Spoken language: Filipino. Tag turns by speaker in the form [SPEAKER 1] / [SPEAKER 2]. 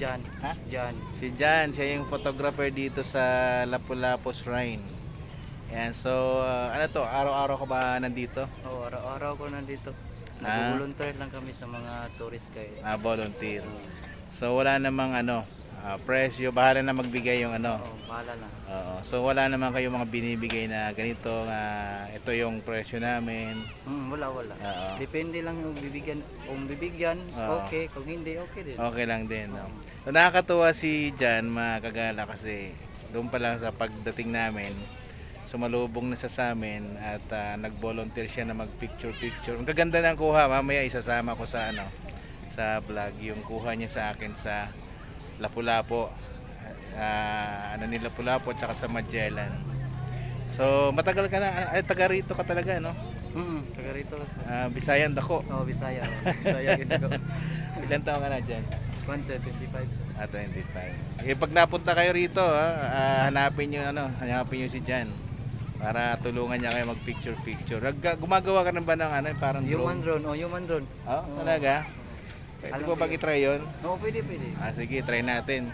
[SPEAKER 1] Jan.
[SPEAKER 2] Ha?
[SPEAKER 1] Jan.
[SPEAKER 2] Si Jan, siya yung photographer dito sa Lapu-Lapu Shrine. Yan, so uh, ano to, araw-araw ka ba nandito?
[SPEAKER 1] Oh, araw-araw ko nandito.
[SPEAKER 2] Ah.
[SPEAKER 1] Nag-volunteer lang kami sa mga tourist guide.
[SPEAKER 2] Ah, volunteer. So wala namang ano, ah, presyo, bahala na magbigay yung ano.
[SPEAKER 1] Oh, bahala na.
[SPEAKER 2] Oo. so wala naman kayong mga binibigay na ganito, nga ito yung presyo namin.
[SPEAKER 1] Mm, wala, wala.
[SPEAKER 2] Oo.
[SPEAKER 1] Depende lang yung bibigyan. Kung bibigyan,
[SPEAKER 2] Oo.
[SPEAKER 1] okay. Kung hindi, okay din.
[SPEAKER 2] Okay lang din. No? So, nakakatuwa si Jan, mga kagala, kasi doon pa lang sa pagdating namin, sumalubong na sa sa amin at ah, nag-volunteer siya na mag-picture-picture. Ang kaganda ng kuha, mamaya isasama ko sa ano sa vlog yung kuha niya sa akin sa Lapu-Lapu. Ah, ano ni Lapu-Lapu at saka sa Magellan. So, matagal ka na, ay taga rito ka talaga, no?
[SPEAKER 1] Mm, taga rito.
[SPEAKER 2] Ah, Bisayan dako.
[SPEAKER 1] Oh, Bisaya. Oh. Bisaya gito ko.
[SPEAKER 2] Ilan taon ka na dyan?
[SPEAKER 1] 20, 25 sa.
[SPEAKER 2] Ah, 25. Eh, pag napunta kayo rito, ha, ah, hanapin nyo, ano, hanapin nyo si Jan. Para tulungan niya kayo mag-picture-picture. Nag- Gumagawa ka na ba ng ano, parang
[SPEAKER 1] Human
[SPEAKER 2] drone?
[SPEAKER 1] drone. Oh, human drone.
[SPEAKER 2] Oh, talaga? Pwede
[SPEAKER 1] Alam yun.
[SPEAKER 2] itry yun?
[SPEAKER 1] Oh, pwede, pwede.
[SPEAKER 2] Ah, sige, try natin.